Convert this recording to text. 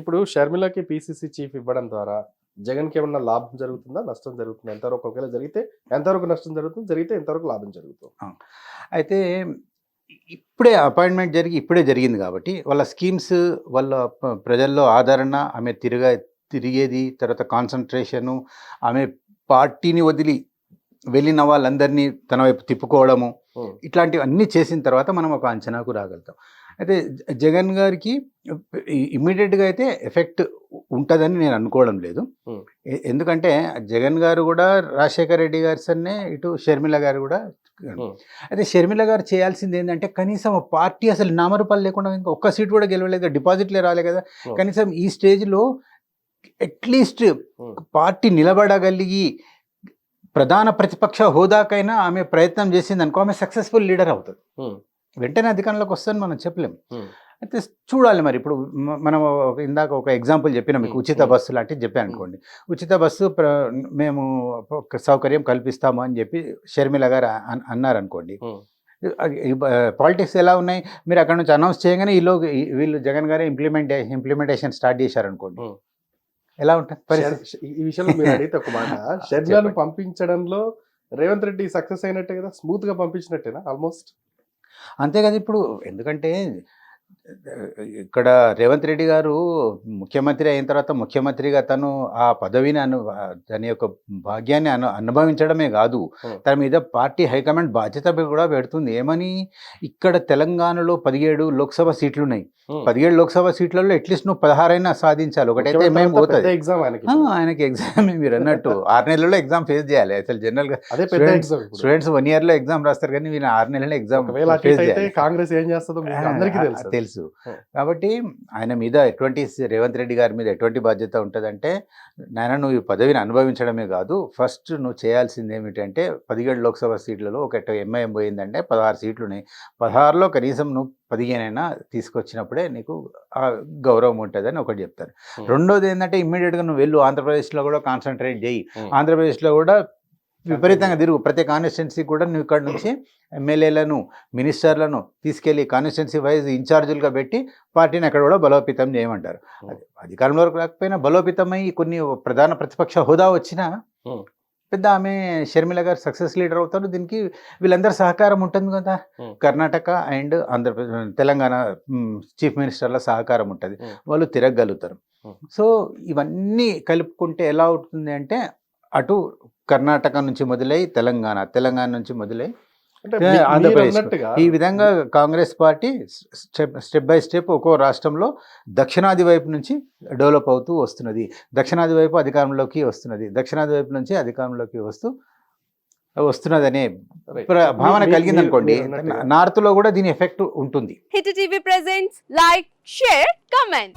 ఇప్పుడు షర్మిలకి PCC chief ఇవ్వడం ద్వారా జగన్కి ఏమన్నా లాభం జరుగుతుందా? నష్టం జరుగుతుందా? ఎంతవరకు ఒకవేళ జరిగితే ఎంతవరకు నష్టం జరుగుతుంది జరిగితే ఎంతవరకు లాభం జరుగుతుంది. అయితే ఇప్పుడే అపాయింట్మెంట్ జరిగి ఇప్పుడే జరిగింది కాబట్టి వాళ్ళ స్కీమ్స్ వాళ్ళ ప్రజల్లో ఆదరణ ఆమె తిరగ తిరిగేది తర్వాత కాన్సన్ట్రేషను ఆమె పార్టీని వదిలి వెళ్ళిన వాళ్ళందరినీ తన వైపు తిప్పుకోవడము. ఇట్లాంటివి అన్నీ చేసిన తర్వాత మనం ఒక అంచనాకు రాగలుగుతాం. అయితే జగన్ గారికి ఇమ్మీడియట్గా అయితే ఎఫెక్ట్ ఉంటుందని నేను అనుకోవడం లేదు ఎందుకంటే జగన్ గారు కూడా రాజశేఖర రెడ్డి గారి సన్నే ఇటు షర్మిల గారు కూడా. అయితే షర్మిల గారు చేయాల్సింది ఏంటంటే కనీసం పార్టీ అసలు నామరూపాలు లేకుండా ఇంకా ఒక్క సీట్ కూడా గెలవలేదు డిపాజిట్లే రాలే కదా. కనీసం ఈ స్టేజ్లో అట్లీస్ట్. పార్టీ నిలబడగలిగి ప్రధాన ప్రతిపక్ష హోదాకైనా ఆమె ప్రయత్నం చేసింది అనుకో ఆమె సక్సెస్ఫుల్ లీడర్ అవుతుంది. వెంటనే అధికారంలోకి వస్తుందని మనం చెప్పలేం. అయితే చూడాలి మరి ఇప్పుడు మనం ఒక- ఇందాక ఒక ఎగ్జాంపుల్ చెప్పిన మీకు. ఉచిత. బస్సు లాంటివి చెప్పాను అనుకోండి ఉచిత బస్సు మేము ఒక సౌకర్యం కల్పిస్తాము అని చెప్పి షర్మిల గారు అన్- అన్నారు అనుకోండి Hmm. పాలిటిక్స్ ఎలా ఉన్నాయి మీరు అక్కడ నుంచి అనౌన్స్ చేయగానే ఈలో వీళ్ళు జగన్ గారే ఇంప్లిమెంట్ ఇంప్లిమెంటేషన్ స్టార్ట్ చేశారు అనుకోండి Hmm. ఎలా ఉంటుంది ఈ విషయంలో మీరు అడిగితే ఒక మాట షర్మిలను. పంపించడంలో రేవంత్ రెడ్డి సక్సెస్ అయినట్టే కదా స్మూత్గా పంపించినట్టేనా ఆల్మోస్ట్ అంతే కదా ఇప్పుడు ఎందుకంటే ఇక్కడ రేవంత్ రెడ్డి గారు ముఖ్యమంత్రి అయిన తర్వాత ముఖ్యమంత్రిగా తను ఆ పదవిని అను దాని యొక్క భాగ్యాన్ని అను అనుభవించడమే కాదు. తన మీద పార్టీ హైకమాండ్ బాధ్యత కూడా పెడుతుంది. ఏమని? ఇక్కడ తెలంగాణలో పదిహేడు లోక్సభ సీట్లు ఉన్నాయి పదిహేడు లోక్సభ సీట్లలో అట్లీస్ట్ నువ్వు పదహారైనా సాధించాలి. ఒకటైతే మేము పోతుంది. ఎగ్జామ్ ఆయనకి ఎగ్జామ్ మీరు అన్నట్టు. ఆరు నెలల్లో ఎగ్జామ్ ఫేస్ చేయాలి. అసలు జనరల్గా స్టూడెంట్స్ వన్ ఇయర్లో ఎగ్జామ్ రాస్తారు కానీ వీళ్ళు ఆరు నెలల్లో ఎగ్జామ్ అయితే కాంగ్రెస్ ఏం చేస్తుందో అందరికీ తెలుసు. తెలుసు. కాబట్టి ఆయన మీద ఎటువంటి రేవంత్ రెడ్డి గారి మీద ఎటువంటి బాధ్యత ఉంటుందంటే నాయన నువ్వు ఈ పదవిని అనుభవించడమే కాదు ఫస్ట్ నువ్వు చేయాల్సింది ఏమిటంటే పదిహేడు లోక్సభ సీట్లలో ఒక ఎంఐఎం పోయిందంటే పదహారు సీట్లు ఉన్నాయి పదహారులో కనీసం నువ్వు పదిహేనైనా తీసుకొచ్చినప్పుడే నీకు ఆ గౌరవం ఉంటుందని ఒకటి చెప్తారు. రెండోది ఏంటంటే ఇమ్మీడియట్గా నువ్వు వెళ్ళు ఆంధ్రప్రదేశ్లో కూడా కాన్సన్ట్రేట్ చేయి. ఆంధ్రప్రదేశ్లో కూడా విపరీతంగా తిరుగు ప్రతి కాన్స్టిట్యున్సీ కూడా నువ్వు ఇక్కడ నుంచి ఎమ్మెల్యేలను మినిస్టర్లను తీసుకెళ్ళి కాన్స్టిట్యున్సీ వైజ్ ఇన్ఛార్జీలుగా పెట్టి పార్టీని అక్కడ కూడా బలోపేతం చేయమంటారు Hmm. అధికారంలోకి రాకపోయినా బలోపేతమై కొన్ని ప్రధాన ప్రతిపక్ష హోదా వచ్చినా Hmm. పెద్ద ఆమె షర్మిల గారు సక్సెస్ లీడర్ అవుతారు దీనికి వీళ్ళందరి సహకారం ఉంటుంది కదా Hmm. Karnataka and Andhra Pradesh Telangana chief మినిస్టర్ల సహకారం ఉంటుంది. వాళ్ళు తిరగలుగుతారు. సో ఇవన్నీ కలుపుకుంటే ఎలా అవుతుంది అంటే అటు కర్ణాటక నుంచి మొదలై తెలంగాణ తెలంగాణ నుంచి మొదలై ఆంధ్రప్రదేశ్ ఈ విధంగా Congress party step step by step ఒక్కో రాష్ట్రంలో దక్షిణాది వైపు నుంచి డెవలప్ అవుతూ వస్తున్నది. దక్షిణాది వైపు అధికారంలోకి వస్తున్నది. దక్షిణాది వైపు నుంచి అధికారంలోకి వస్తూ వస్తున్నదనే భావన కలిగింది అనుకోండి. నార్త్లో కూడా దీని ఎఫెక్ట్ ఉంటుంది. Hit TV presents like share comment.